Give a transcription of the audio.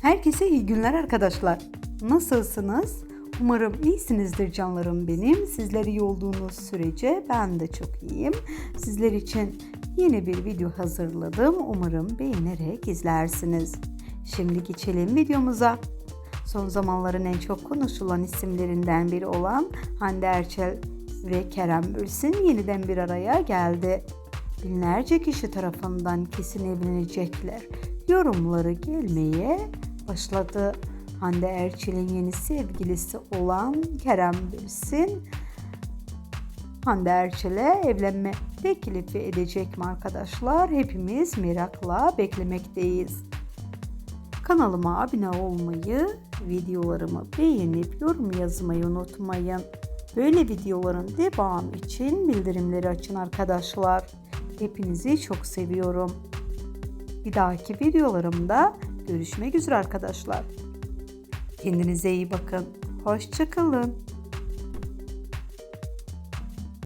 Herkese iyi günler arkadaşlar. Nasılsınız? Umarım iyisinizdir canlarım benim. Sizler iyi olduğunuz sürece ben de çok iyiyim. Sizler için yeni bir video hazırladım. Umarım beğenerek izlersiniz. Şimdi geçelim videomuza. Son zamanların en çok konuşulan isimlerinden biri olan Hande Erçel ve Kerem Bülsin yeniden bir araya geldi. Binlerce kişi tarafından kesin evlenecekler yorumları gelmeye başladı. Hande Erçel'in yeni sevgilisi olan Kerem Bülsin Hande Erçel'e evlenme teklifi edecek mi arkadaşlar? Hepimiz merakla beklemekteyiz. Kanalıma abone olmayı, videolarımı beğenip yorum yazmayı unutmayın. Böyle videoların devamı için bildirimleri açın arkadaşlar. Hepinizi çok seviyorum. Bir dahaki videolarımda görüşmek üzere arkadaşlar. Kendinize iyi bakın. Hoşçakalın.